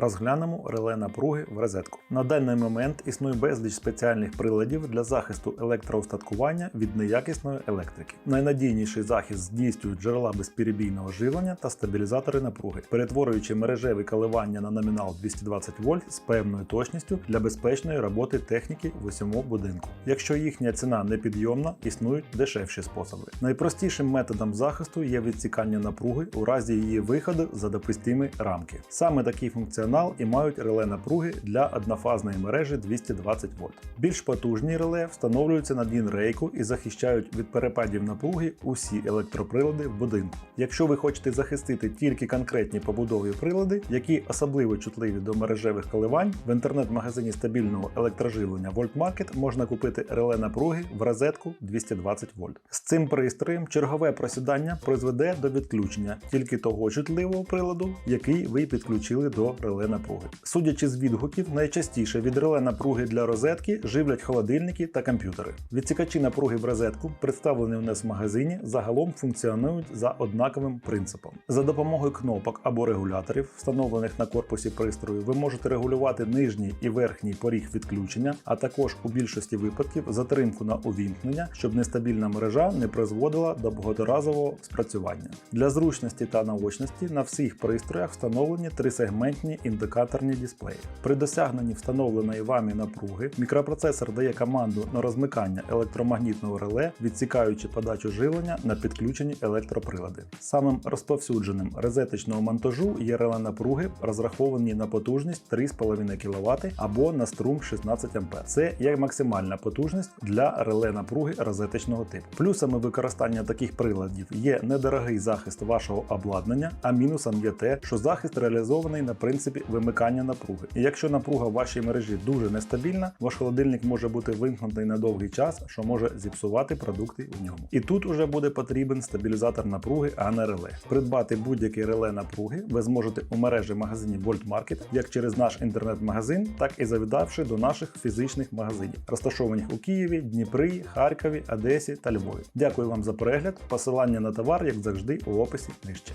Розглянемо реле напруги в розетку. На даний момент існує безліч спеціальних приладів для захисту електроустаткування від неякісної електрики. Найнадійніший захист здійснюють джерела безперебійного живлення та стабілізатори напруги, перетворюючи мережеві коливання на номінал 220 вольт з певною точністю для безпечної роботи техніки в усьому будинку. Якщо їхня ціна непідйомна, існують дешевші способи. Найпростішим методом захисту є відсікання напруги у разі її виходу за допустимі рамки. Саме такий функціонал і мають реле напруги для однофазної мережі 220 вольт. Більш потужні реле встановлюються на дін рейку і захищають від перепадів напруги усі електроприлади в будинку. Якщо ви хочете захистити тільки конкретні побудові прилади, які особливо чутливі до мережевих коливань, в інтернет-магазині стабільного електроживлення Voltmarket можна купити реле напруги в розетку 220 вольт. З цим пристроєм чергове просідання призведе до відключення тільки того чутливого приладу, який ви підключили до реле напруги. Судячи з відгуків, найчастіше від реле напруги для розетки живлять холодильники та комп'ютери. Відсікачі напруги в розетку, представлені у нас в магазині, загалом функціонують за однаковим принципом. За допомогою кнопок або регуляторів, встановлених на корпусі пристрою, ви можете регулювати нижній і верхній поріг відключення, а також у більшості випадків затримку на увімкнення, щоб нестабільна мережа не призводила до багаторазового спрацювання. Для зручності та наочності на всіх пристроях встановлені трисегментні індикаторні дисплеї. При досягненні встановленої вами напруги мікропроцесор дає команду на розмикання електромагнітного реле, відсікаючи подачу живлення на підключені електроприлади. Самим розповсюдженим розеточного монтажу є реле напруги, розраховані на потужність 3,5 кВт або на струм 16 А. Це є максимальна потужність для реле напруги розеточного типу. Плюсами використання таких приладів є недорогий захист вашого обладнання, а мінусом є те, що захист реалізований на принципі вимикання напруги. І якщо напруга в вашій мережі дуже нестабільна, ваш холодильник може бути вимкнутий на довгий час, що може зіпсувати продукти в ньому. І тут уже буде потрібен стабілізатор напруги, а не реле. Придбати будь-яке реле напруги ви зможете у мережі магазинів Volt Market як через наш інтернет-магазин, так і завідавши до наших фізичних магазинів, розташованих у Києві, Дніпрі, Харкові, Одесі та Львові. Дякую вам за перегляд. Посилання на товар, як завжди, у описі нижче.